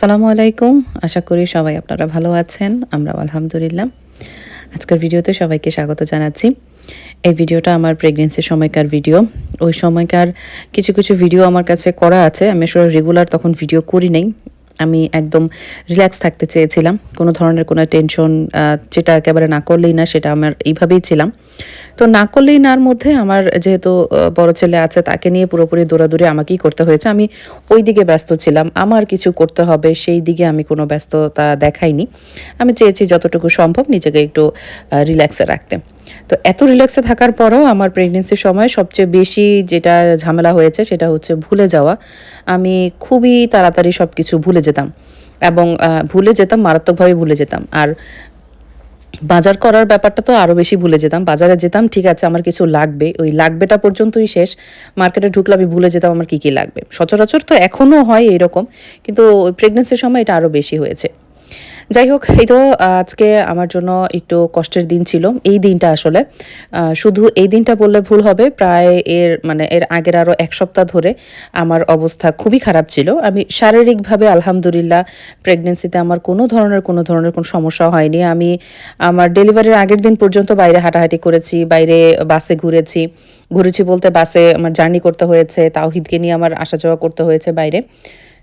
আসসালামু আলাইকুম। আশা করি সবাই আপনারা ভালো আছেন আমরা আলহামদুলিল্লাহ। আজকের ভিডিওতে সবাইকে স্বাগত জানাচ্ছি। এই ভিডিওটা আমার প্রেগনেন্সির সময়কার ভিডিও ওই সময়কার কিছু কিছু ভিডিও আমার কাছে করা আছে। আমি আসলে রেগুলার তখন ভিডিও করি নাই। আমি একদম রিল্যাক্স থাকতে চেয়েছিলাম। কোনো ধরনের কোনো টেনশন যেটা একেবারে না করলেই না, সেটা আমার এইভাবেই ছিলাম। তো না করলেই নার মধ্যে আমার যেহেতু বড় ছেলে আছে, তাকে নিয়ে পুরোপুরি দৌড়াদৌড়ি আমাকেই করতে হয়েছে। আমি ওই দিকে ব্যস্ত ছিলাম। আমার কিছু করতে হবে, সেই দিকে আমি কোনো ব্যস্ততা দেখাইনি। আমি চেয়েছি যতটুকু সম্ভব নিজেকে একটু রিল্যাক্সে রাখতে। তো এত রিল্যাক্সে থাকার পরও আমার প্রেগনেন্সির সময় সবচেয়ে বেশি যেটা ঝামেলা হয়েছে সেটা হচ্ছে ভুলে যাওয়া। আমি খুবই তাড়াতাড়ি সব কিছু ভুলে যেতাম এবং ভুলে যেতাম, মারাত্মকভাবে ভুলে যেতাম। আর বাজার করার ব্যাপারটা তো আরও বেশি ভুলে যেতাম। বাজারে যেতাম, ঠিক আছে, আমার কিছু লাগবে, ওই লাগবেটা পর্যন্তই শেষ। মার্কেটে ঢুকলে আমি ভুলে যেতাম আমার কি কি লাগবে। সচরাচর তো এখনও হয় এরকম কিন্তু প্রেগনেন্সির সময় এটা আরও বেশি হয়েছে। যাই হোক এই তো আজকে আমার জন্য একটু কষ্টের দিন ছিল। এই দিনটা আসলে শুধু এই দিনটা বললে ভুল হবে, প্রায় এর মানে এর আগের আরও এক সপ্তাহ ধরে আমার অবস্থা খুবই খারাপ ছিল। আমি শারীরিকভাবে আলহামদুলিল্লাহ প্রেগনেন্সিতে আমার কোনো ধরনের কোনো ধরনের কোনো সমস্যা হয়নি। আমি আমার ডেলিভারির আগের দিন পর্যন্ত বাইরে হাঁটাহাঁটি করেছি, বাইরে বাসে ঘুরেছি। ঘুরেছি বলতে বাসে আমার জার্নি করতে হয়েছে, তাওহিদকে নিয়ে আমার আসা যাওয়া করতে হয়েছে বাইরে।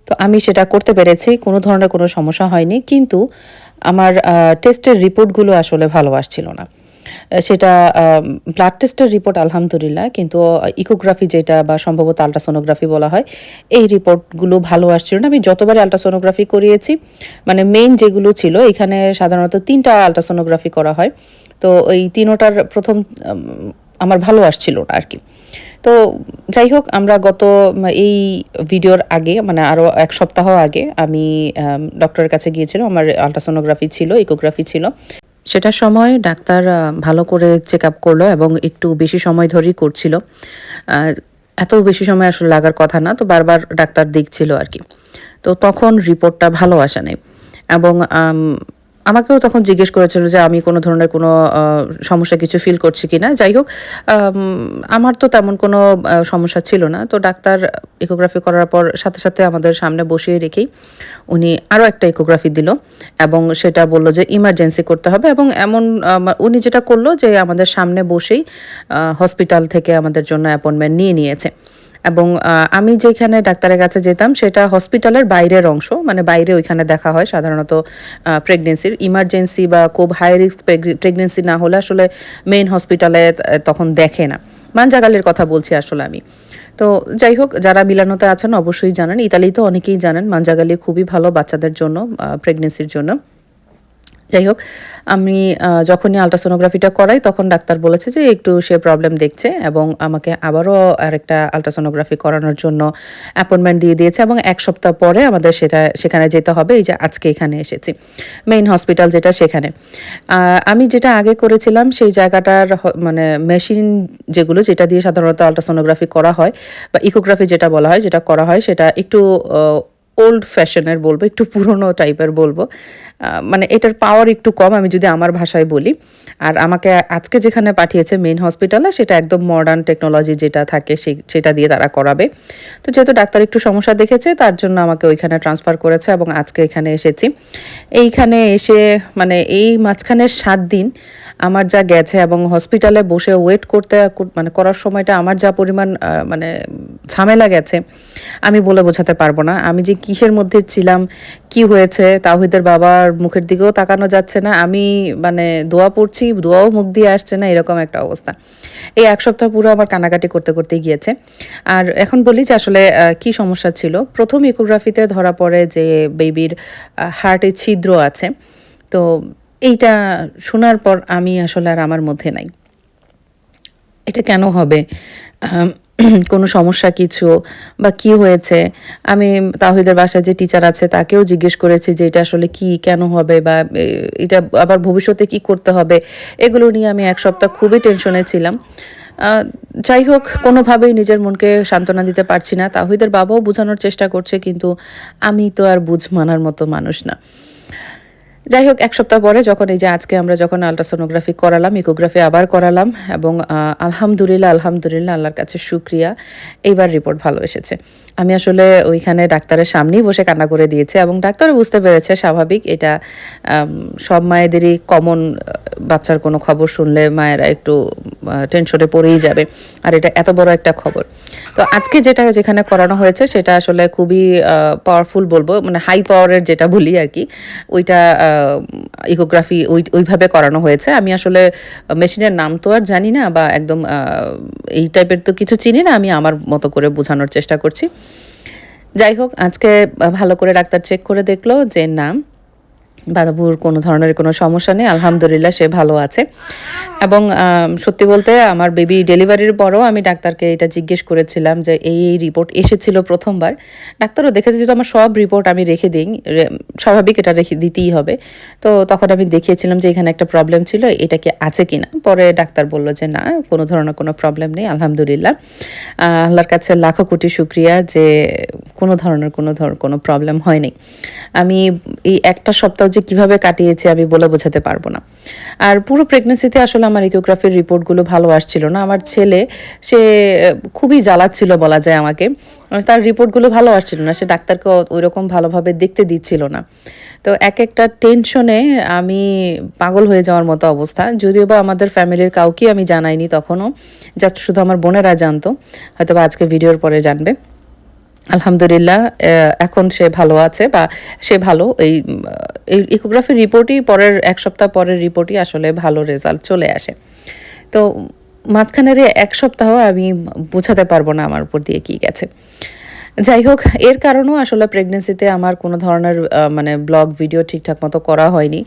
তো আমি সেটা করতে পেরেছি, কোনো ধরনের কোনো সমস্যা হয়নি। কিন্তু আমার টেস্টের রিপোর্টগুলো আসলে ভালো আসছিল না। সেটা ব্লাড টেস্টের রিপোর্ট আলহামদুলিল্লাহ, কিন্তু ইকোগ্রাফি যেটা বা সম্ভবত আলট্রাসোনোগ্রাফি বলা হয়, এই রিপোর্টগুলো ভালো আসছিল না। আমি যতবারই আলট্রাসোনোগ্রাফি করিয়েছি মানে মেইন যেগুলো ছিল, এখানে সাধারণত তিনটা আলট্রাসোনোগ্রাফি করা হয়। তো ওই তিনোটার প্রথম আমার ভালো আসছিল না আর কি। তো যাই হোক, আমরা গত এই ভিডিওর আগে মানে আরও এক সপ্তাহ আগে আমি ডক্টরের কাছে গিয়েছিলাম। আমার আলট্রাসোনোগ্রাফি ছিল ইকোগ্রাফি ছিল। সেটার সময় ডাক্তার ভালো করে চেক আপ করল এবং একটু বেশি সময় ধরেই করছিল। এত বেশি সময় আসলে লাগার কথা না, তো বারবার ডাক্তার দেখছিল আর কি। তো তখন রিপোর্টটা ভালো আসে নাই। এবং আমাকেও তখন জিজ্ঞেস করেছিল যে আমি কোনো ধরনের কোনো সমস্যা কিছু ফিল করছি কি না যাই হোক আমার তো তেমন কোনো সমস্যা ছিল না। তো ডাক্তার ইকোগ্রাফি করার পর সাথে সাথে আমাদের সামনে বসিয়ে রেখেই উনি আরও একটা ইকোগ্রাফি দিল এবং সেটা বলল যে ইমার্জেন্সি করতে হবে এবং এমন উনি যেটা করল যে আমাদের সামনে বসেই হসপিটাল থেকে আমাদের জন্য অ্যাপয়েন্টমেন্ট নিয়ে নিয়েছে। এবং আমি যেখানে ডাক্তারের কাছে যেতাম সেটা হসপিটালের বাইরের অংশ মানে বাইরে ওইখানে দেখা হয় সাধারণত প্রেগনেন্সির ইমার্জেন্সি বা খুব হাই রিস্ক প্রেগনেন্সি না হলে আসলে মেইন হসপিটালে তখন দেখে না। মানজাগালের কথা বলছি আসলে আমি। তো যাই হোক, যারা মিলানোতে আছেন অবশ্যই জানেন। ইতালি তো অনেকেই জানেন মানজাগালি খুবই ভালো বাচ্চাদের জন্য প্রেগনেন্সির জন্য। যাই হোক, আমি যখনই আলট্রাসোনোগ্রাফিটা করাই, তখন ডাক্তার বলেছে যে একটু সে প্রবলেম দেখছে এবং আমাকে আবারও আরেকটা আলট্রাসোনোগ্রাফি করানোর জন্য অ্যাপয়েন্টমেন্ট দিয়ে দিয়েছে এবং এক সপ্তাহ পরে আমাদের সেটা, সেখানে যেতে হবে। এই যে আজকে এখানে এসেছি মেইন হসপিটাল যেটা সেখানে। আমি যেটা আগে করেছিলাম, সেই জায়গাটার মানে মেশিন যেগুলো, যেটা দিয়ে সাধারণত আলট্রাসোনোগ্রাফি করা হয় বা ইকোগ্রাফি যেটা বলা হয়, যেটা করা হয়, সেটা একটু ওল্ড ফ্যাশনের বলব, একটু পুরনো টাইপের বলব। মানে এটার পাওয়ার একটু কম, আমি যদি আমার ভাষায় বলি। আর আমাকে আজকে যেখানে পাঠিয়েছে মেন হসপিটালে সেটা একদম মডার্ন টেকনোলজি যেটা থাকে সেটা দিয়ে তারা করাবে। তো যেহেতু ডাক্তার একটু সমস্যা দেখেছে, তার জন্য আমাকে ওইখানে ট্রান্সফার করেছে এবং আজকে এখানে এসেছি। এইখানে এসে মানে এই মাঝখানের সাত দিন আমার যা গেছে এবং হসপিটালে বসে ওয়েট করতে মানে করার সময়টা আমার যা পরিমাণ মানে ঝামেলা গেছে, আমি বলে বোঝাতে পারব না। আমি যে কিসের মধ্যে ছিলাম, কি হয়েছে, তাহিদের বাবার মুখের দিকেও তাকানো যাচ্ছে না। আমি মানে দোয়া পড়ছি, দোয়াও মুখ দিয়ে আসছে না, এরকম একটা অবস্থা। এই এক সপ্তাহ পুরো আমার কানাকাটি করতে করতে গিয়েছে। আর এখন বলি যে আসলে কি সমস্যা ছিল? প্রথম ইকোগ্রাফিতে ধরা পড়ে যে বেবির হার্টে ছিদ্র আছে। তো এইটা শোনার পর আমি আসলে আর আমার মধ্যে নাই। এটা কেন হবে? কোনো সমস্যা কিছু? বা কি হয়েছে? আমি তাহিদের বাসায় যে টিচার আছে, তাকেও জিজ্ঞেস করেছি যে এটা আসলে কি, কেন হবে? বা এটা আবার ভবিষ্যতে কি করতে হবে? এগুলো নিয়ে আমি এক সপ্তাহ খুবই টেনশনে ছিলাম। যাই হোক, কোনোভাবেই নিজের মনকে সান্ত্বনা দিতে পারছি না। তাহিদের বাবাও বোঝানোর চেষ্টা করছে, কিন্তু আমি তো আর বুঝ মানার মতো মানুষ না। যাই হোক এক সপ্তাহ পরে যখন এই যে আজকে আমরা যখন আলট্রাসোনোগ্রাফি করালাম, ইকোগ্রাফি আবার করালাম এবং আলহামদুলিল্লাহ আলহামদুলিল্লাহ, আল্লাহর কাছে সুক্রিয়া এইবার রিপোর্ট ভালো এসেছে। আমি আসলে ওইখানে ডাক্তারের সামনেই বসে কান্না করে দিয়েছে এবং ডাক্তারও বুঝতে পেরেছে, স্বাভাবিক এটা সব মায়েদেরই কমন বাচ্চার কোনো খবর শুনলে মায়েরা একটু টেনশনে পড়েই যাবে। আর এটা এত বড় একটা খবর। তো আজকে যেটা যেখানে করানো হয়েছে, সেটা আসলে খুবই পাওয়ারফুল বলব মানে হাই পাওয়ারের যেটা বলি আর কি, ওইটা ইকোগ্রাফি ওই, ওইভাবে করানো হয়েছে। আমি আসলে মেশিনের নাম তো আর জানি না বা একদম এই টাইপের তো কিছু চিনি না, আমি আমার মতো করে বোঝানোর চেষ্টা করছি। যাই হোক, আজকে ভালো করে ডাক্তার চেক করে দেখল যে না বাবুর কোনো ধরনের কোনো সমস্যা নেই, আলহামদুলিল্লাহ সে ভালো আছে। এবং সত্যি বলতে আমার বেবি ডেলিভারির পরও আমি ডাক্তারকে এটা জিজ্ঞেস করেছিলাম যে এই এই রিপোর্ট এসেছিল প্রথমবার। ডাক্তারও দেখেছে যেহেতু আমার সব রিপোর্ট আমি রেখে দিই স্বাভাবিক এটা রেখে দিতেই হবে। তো তখন আমি দেখিয়েছিলাম যে এখানে একটা প্রবলেম ছিল, এটা কি আছে কিনা পরে ডাক্তার বলল যে না, কোনো ধরনের কোনো প্রবলেম নেই, আলহামদুলিল্লাহ। আল্লাহর কাছে লাখো কোটি শুক্রিয়া যে কোনো ধরনের কোনো ধর, কোনো প্রবলেম হয়নি। আমি এই একটা সপ্তাহ যে কীভাবে কাটিয়েছি আমি বলে বোঝাতে পারব না। আর পুরো প্রেগনেন্সিতে আসলে আমার ইকোগ্রাফির রিপোর্টগুলো ভালো আসছিল না। আমার ছেলে, সে খুবই জ্বালাচ্ছিল বলা যায় আমাকে। মানে তার রিপোর্টগুলো ভালো আসছিল না। সে ডাক্তারকে ওই রকম ভালোভাবে দেখতে দিচ্ছিল না। তো এক একটা টেনশনে আমি পাগল হয়ে যাওয়ার মতো অবস্থা। যদিও বা আমাদের ফ্যামিলির কাউকে আমি জানাইনি তখনও। জাস্ট শুধু আমার বোনেরা জানতো। হয়তো বা আজকে ভিডিওর পরে জানবে। আলহামদুলিল্লাহ এখন সে ভালো আছে বা সে ভালো। এই ইকোগ্রাফি ইকোগ্রাফির রিপোর্টই পরের এক সপ্তাহ পরের রিপোর্টই আসলে ভালো রেজাল্ট চলে আসে। তো মাঝখানের এক সপ্তাহ আমি বোঝাতে পারব না আমার উপর দিয়ে কি গেছে। যাই হোক এর কারণেও আসলে প্রেগনেন্সিতে আমার কোনো ধরনের মানে ব্লগ ভিডিও ঠিকঠাক মতো করা হয়নি।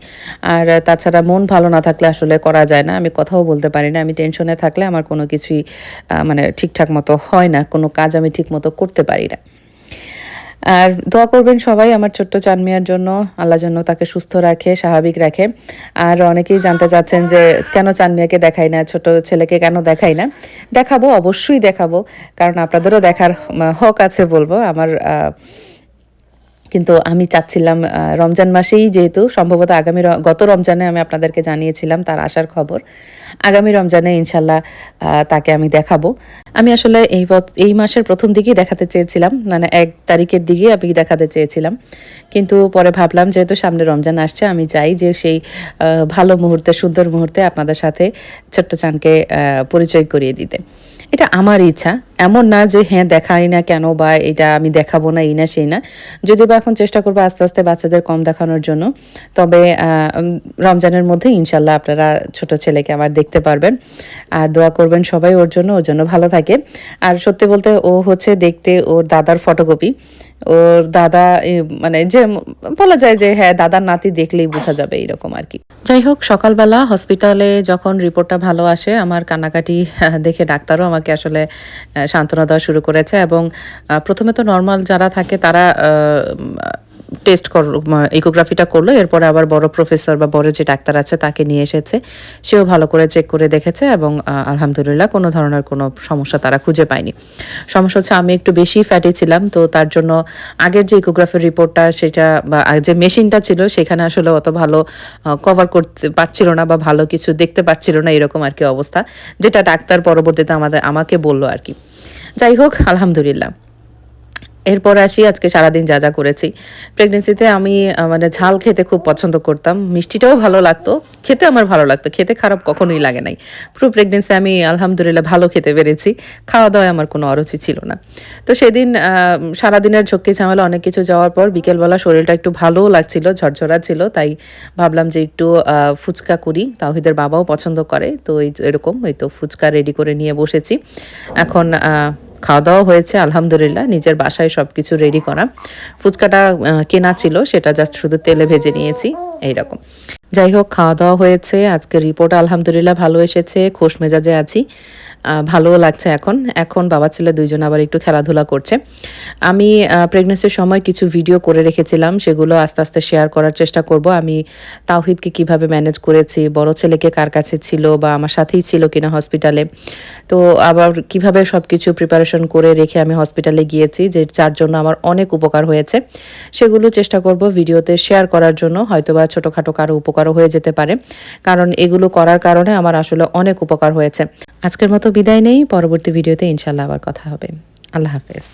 আর তাছাড়া মন ভালো না থাকলে আসলে করা যায় না। আমি কথাও বলতে পারি না। আমি টেনশনে থাকলে আমার কোনো কিছুই মানে ঠিকঠাক মতো হয় না। কোনো কাজ আমি ঠিক মতো করতে পারি না। আর দোয়া করবেন সবাই আমার ছোট্ট চানমিয়ার জন্য, আল্লাহ জন্য তাকে সুস্থ রাখে, স্বাভাবিক রাখে। আর অনেকেই জানতে চাচ্ছেন যে কেন চানমিয়াকে দেখাই না, ছোট ছেলেকে কেন দেখাই না? দেখাবো, অবশ্যই দেখাবো। কারণ আপনাদেরও দেখার হক আছে বলব। আমার কিন্তু আমি চাচ্ছিলাম রমজান মাসেই যেহেতু সম্ভবত আগামী গত রমজানে আমি আপনাদেরকে জানিয়েছিলাম তার আসার খবর। আগামী রমজানে ইনশাল্লাহ তাকে আমি দেখাবো। আমি আসলে এই এই মাসের প্রথম দিকেই দেখাতে চেয়েছিলাম মানে এক তারিখের দিকেই আমি দেখাতে চেয়েছিলাম। কিন্তু পরে ভাবলাম, যেহেতু সামনে রমজান আসছে, আমি চাই যে সেই ভালো মুহূর্তে, সুন্দর মুহূর্তে আপনাদের সাথে ছোট্ট চানকে পরিচয় করিয়ে দিতে। এটা আমার ইচ্ছা। এমন না যে হ্যাঁ দেখাই না কেন বা এটা আমি দেখাবো না, এই না, সেই না। যদিও বা এখন চেষ্টা করব আস্তে আস্তে বাচ্চাদের কম দেখানোর জন্য। তবে রমজানের মধ্যে ইনশাল্লাহ আপনারা ছোট ছেলেকে আবার দেখতে পারবেন। আর দোয়া করবেন সবাই ওর জন্য ওর জন্য ভালো থাকে। আর সত্যি বলতে ও হচ্ছে দেখতে ওর দাদার ফটোকপি ওর দাদা মানে যে, বলা যায় যে হ্যাঁ দাদার নাতি দেখলেই বোঝা যাবে এরকম আর কি। যাই হোক, সকালবেলা হসপিটালে যখন রিপোর্টটা ভালো আসে, আমার কান্নাকাটি দেখে ডাক্তারও আমাকে আসলে আহ, সান্ত্বনা দেওয়া শুরু করেছে এবং প্রথমে তো নর্মাল যারা থাকে তারা টেস্ট কর ইকোগ্রাফিটা করল, এরপরে আবার বড় প্রফেসর বা বড় যে ডাক্তার আছে তাকে নিয়ে এসেছে। সেও ভালো করে চেক করে দেখেছে এবং আলহামদুলিল্লাহ কোনো ধরনের কোনো সমস্যা তারা খুঁজে পায়নি। সমস্যা হচ্ছে আমি একটু বেশি ফ্যাটি ছিলাম, তো তার জন্য আগের যে ইকোগ্রাফির রিপোর্টটা সেটা বা যে মেশিনটা ছিল সেখানে আসলে অত ভালো কভার করতে পারছিল না বা ভালো কিছু দেখতে পাচ্ছিল না এরকম আর কি অবস্থা, যেটা ডাক্তার পরবর্তীতে আমাদের, আমাকে বলল আর কি। যাই হোক, আলহামদুলিল্লাহ। এরপর আসি, আজকে সারাদিন যা যা করেছি। প্রেগনেন্সিতে আমি মানে ঝাল খেতে খুব পছন্দ করতাম। মিষ্টিটাও ভালো লাগতো। খেতে আমার ভালো লাগতো। খেতে খারাপ কখনোই লাগে নাই। পুরো প্রেগনেন্সি আমি আলহামদুলিল্লাহ ভালো খেতে পেরেছি। খাওয়া দাওয়ায় আমার কোনো অরুচি ছিল না। তো সেদিন সারাদিনের ঝক্কি ঝামেলা অনেক কিছু যাওয়ার পর বিকেলবেলা শরীরটা একটু ভালোও লাগছিল, ঝরঝরা ছিল। তাই ভাবলাম যে একটু ফুচকা করি। তাহিদের বাবাও পছন্দ করে। তো এই এরকম, এই তো ফুচকা রেডি করে নিয়ে বসেছি। এখন খাওয়া দাওয়া হয়েছে, আলহামদুলিল্লাহ, নিজের বাসায় সব কিছু রেডি করা। ফুচকাটা কেনা ছিল, সেটা জাস্ট শুধু তেলে ভেজে নিয়েছি, এইরকম। যাই হোক খাওয়া দাওয়া হয়েছে আজকে রিপোর্ট আলহামদুলিল্লাহ ভালো এসেছে, খোশ মেজাজে আছি। ভালোও লাগছে এখন। এখন বাবা ছেলে দুইজন আবার একটু খেলাধুলা করছে। আমি প্রেগনেন্সির সময় কিছু ভিডিও করে রেখেছিলাম, সেগুলো আস্তে আস্তে শেয়ার করার চেষ্টা করব। আমি তাওহিদকে কীভাবে ম্যানেজ করেছি, বড় ছেলেকে কার কাছে ছিল বা আমার সাথেই ছিল কিনা হসপিটালে তো আবার কীভাবে সব কিছু প্রিপারেশন করে রেখে আমি হসপিটালে গিয়েছি, যে যার জন্য আমার অনেক উপকার হয়েছে, সেগুলো চেষ্টা করব ভিডিওতে শেয়ার করার জন্য। হয়তোবা ছোটোখাটো কারও উপকারও হয়ে যেতে পারে, কারণ এগুলো করার কারণে আমার আসলে অনেক উপকার হয়েছে। আজকের মতো বিদায় নেই। পরবর্তী ভিডিওতে ইনশাল্লাহ আবার কথা হবে। আল্লাহ হাফেজ।